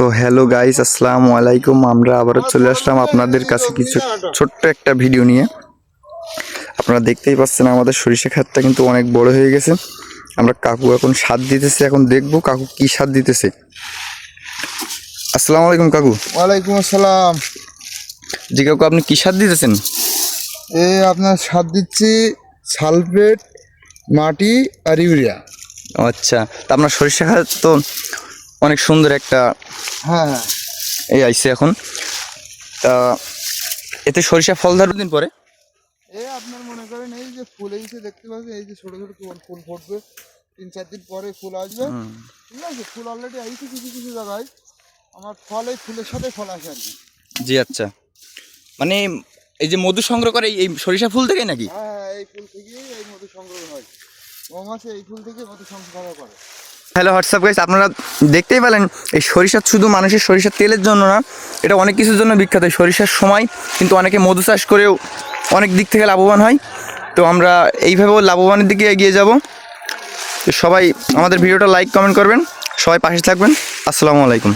So hello guys আসসালামু আলাইকুম। আমরা আবারও চলে আসলাম আপনাদের কাছে কিছু ছোট্ট একটা ভিডিও নিয়ে। আপনারা দেখতেই পাচ্ছেন আমাদের সরিষা খাতটা কিন্তু অনেক বড় হয়ে গেছে। আমরা কাকু এখন স্বাদ দিতেছে এখন দেখব কাকু কি স্বাদ দিতেছে। আসসালামু আলাইকুম কাকু। ওয়ালাইকুম আসসালাম। জি কাকু আপনি কি স্বাদ দিতেছেন? এ আপনার সার দিচ্ছি সালফেট মাটি আর ইউরিয়া। আচ্ছা তা আপনার সরিষা খাত তো অনেক সুন্দর একটা হ্যাঁ হ্যাঁ। এই আইছে এখন। তা এতে সরিষা ফল ধরার দিন পরে? এ আপনার মনে করেন এই যে ফুল এইছে দেখতে পাচ্ছেন এই যে ছোট ছোট ফুল- ফুটবে। তিন চার দিন পরে ফুল আসবে। ঠিক আছে ফুল অলরেডি আইছে কিছু কিছু জায়গায়। আমার ফল এই ফুলের সাথে ফল আসে আর কি। জি আচ্ছা। মানে এই যে মধু সংগ্রহ করে এই- এই সরিষা ফুল থেকে নাকি? হ্যাঁ হ্যাঁ এই ফুল থেকেই এই মধু সংগ্রহ হয়। মৌমাছি এই ফুল থেকে মধু সংগ্রহ করে। হ্যালো হোয়াটসঅ্যাপ গাইস আপনারা দেখতেই পেলেন, এই সরিষার শুধু মানুষের সরিষার তেলের জন্য না, এটা অনেক কিছুর জন্য বিখ্যাত। সরিষার সময় কিন্তু অনেকে মধু চাষ করেও অনেক দিক থেকে লাভবান হয়। তো আমরা এইভাবেও লাভবানের দিকে এগিয়ে যাব। সবাই আমাদের ভিডিওটা লাইক কমেন্ট করবেন। সবাই পাশে থাকবেন। আসসালামু আলাইকুম।